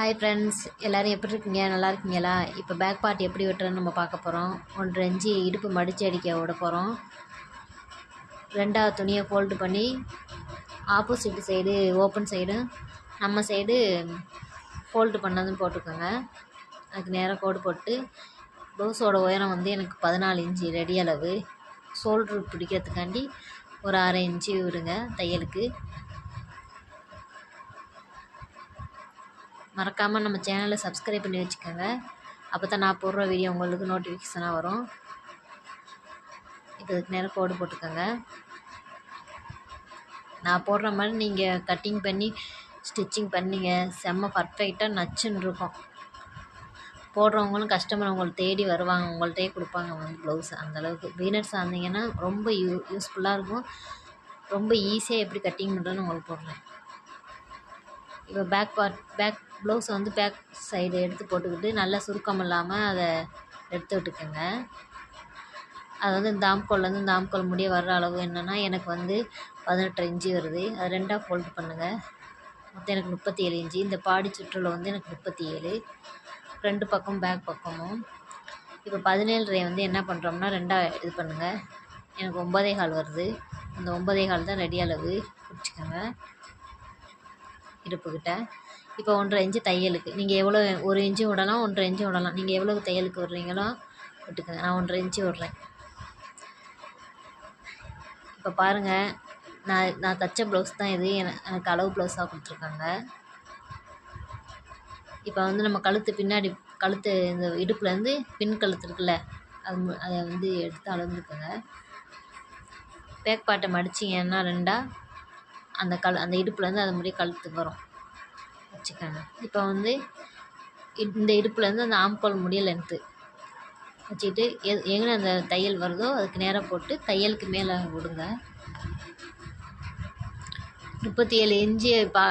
Hi friends எல்லோரும் எப்படி இருக்கீங்க? நல்லா இருக்கீங்களா? இப்போ பேக் பார்ட் எப்படி வெட்டுறதுன்னு நம்ம பார்க்க போகிறோம் ஒன்றரை இன்ச்சு இடுப்பு மடித்து அடிக்க விட போகிறோம் ரெண்டாவது துணியை ஃபோல்டு பண்ணி ஆப்போசிட் சைடு ஓப்பன் சைடு நம்ம சைடு ஃபோல்டு பண்ணதும் போட்டுக்கோங்க. அதுக்கு நேராக கோடு போட்டு ப்ளவுஸோட உயரம் வந்து எனக்கு பதினாலு இன்ச்சு ரெடி அளவு. ஷோல்ட்ரு பிடிக்கிறதுக்காண்டி ஒரு அரை இன்ச்சு விடுங்க தையலுக்கு. மறக்காமல் நம்ம சேனலை சப்ஸ்கிரைப் பண்ணி வச்சுக்கோங்க. அப்போ தான் நான் போடுற வீடியோ உங்களுக்கு நோட்டிஃபிகேஷனாக வரும். இப்போ இதுக்கு நேரம் கோடு போட்டுக்கோங்க. நான் போடுற மாதிரி நீங்கள் கட்டிங் பண்ணி ஸ்டிச்சிங் பண்ணிங்க. செம்ம பர்ஃபெக்டாக நச்சுன்னு இருக்கும். போடுறவங்களும் கஸ்டமர் உங்களை தேடி வருவாங்க. உங்கள்கிட்டயே கொடுப்பாங்க வந்து ப்ளவுஸ் அந்தளவுக்கு பீனர்ஸ் இருந்தீங்கன்னா ரொம்ப யூ யூஸ்ஃபுல்லாக இருக்கும். ரொம்ப ஈஸியாக எப்படி கட்டிங் பண்ணுறதுன்னு உங்களுக்கு போடுறேன் இப்போ பேக் பார்ட் பேக் ப்ளவுஸை வந்து பேக் சைடு எடுத்து போட்டுக்கிட்டு நல்லா சுருக்கம் இல்லாமல் அதை எடுத்து விட்டுக்கோங்க. அது வந்து இந்த ஆம்கோல்லேருந்து இந்த ஆம்கோல் முடிய வர்ற அளவு என்னென்னா எனக்கு வந்து பதினெட்டு இன்ச்சு வருது. அது ரெண்டாக ஃபோல்டு பண்ணுங்கள் மொத்தம் எனக்கு முப்பத்தி ஏழு இன்ச்சு. இந்த பாடி சுற்றில் வந்து எனக்கு முப்பத்தி ஏழு ரெண்டு பக்கம் பேக் பக்கமும். இப்போ பதினேழரை வந்து என்ன பண்ணுறோம்னா ரெண்டாக இது பண்ணுங்கள் எனக்கு ஒம்பதே கால் வருது. அந்த ஒம்பதே கால் தான் ரெடி அளவு. பிடிச்சிக்கோங்க. இடுப்புக்கிட்ட. இப்போ ஒன்றரை இன்ச்சு தையலுக்கு. நீங்கள் எவ்வளோ ஒரு இன்ச்சு விடலாம் ஒன்றரை இன்ச்சு விடலாம். நீங்கள் எவ்வளோ தையலுக்கு விடுறீங்களோ விட்டுக்கோங்க. நான் ஒன்றரை இன்ச்சு விட்றேன். இப்போ பாருங்கள் நான் நான் தைச்ச ப்ளவுஸ் தான் இது. எனக்கு அளவு ப்ளவுஸாக கொடுத்துருக்காங்க. இப்போ வந்து நம்ம கழுத்து பின்னாடி கழுத்து இந்த இடுப்புலேருந்து பின் கழுத்து இருக்குல்ல அது அதை வந்து எடுத்து அளந்துக்கோங்க பேக் பாட்டை மடிச்சிங்கன்னா ரெண்டாக அந்த கல் அந்த இடுப்புலேருந்து அது முடிய கழுத்துக்கு வரும். வச்சுக்கோங்க. இப்போ வந்து இந்த இடுப்புலேருந்து அந்த ஆம்பால் முடிய லென்த்து வச்சுக்கிட்டு எ எங்கே அந்த தையல் வருதோ அதுக்கு நேராக போட்டு தையலுக்கு மேலே விடுங்க. முப்பத்தி ஏழு இன்ச்சு பா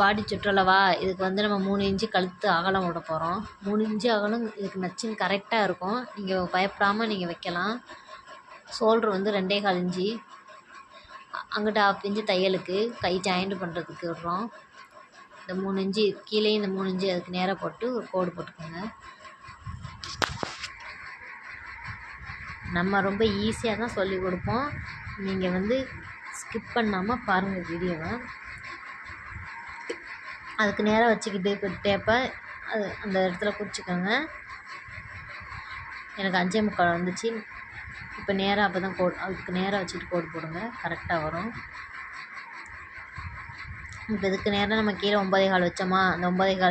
பாடி சுற்றளவா? இதுக்கு வந்து நம்ம மூணு இன்ச்சு கழுத்து அகலம் விட போகிறோம் மூணு இன்ச்சு அகலம் இதுக்கு நச்சுன்னு கரெக்டாக இருக்கும். நீங்கள் பயப்படாமல் நீங்கள் வைக்கலாம். ஷோல்ட்ரு வந்து ரெண்டே கால் இன்ச்சு அங்கிட்ட ஆஃப் இன்ச்சு தையலுக்கு. கை ஜாயிண்ட் பண்ணுறதுக்கு விடுறோம். இந்த மூணு இஞ்சி கீழே இந்த மூணு இஞ்சி அதுக்கு நேராக போட்டு ஒரு கோடு போட்டுக்கோங்க. நம்ம ரொம்ப ஈஸியாக தான் சொல்லி கொடுப்போம். நீங்கள் வந்து ஸ்கிப் பண்ணாமல் பாருங்கள் வீடியோவை அதுக்கு நேராக வச்சுக்கிட்டு இப்போ டேப்பை அது அந்த இடத்துல குறிச்சிக்கோங்க எனக்கு அஞ்சே முக்கால் வந்துச்சு. இப்போ நேராக அப்போ தான் கோடு அதுக்கு நேராக வச்சுட்டு கோடு போடுங்க. கரெக்டாக வரும். இப்போ இதுக்கு நேராக நம்ம கீழே ஒன்பதே கால் வச்சோமா? அந்த ஒன்பதே கால்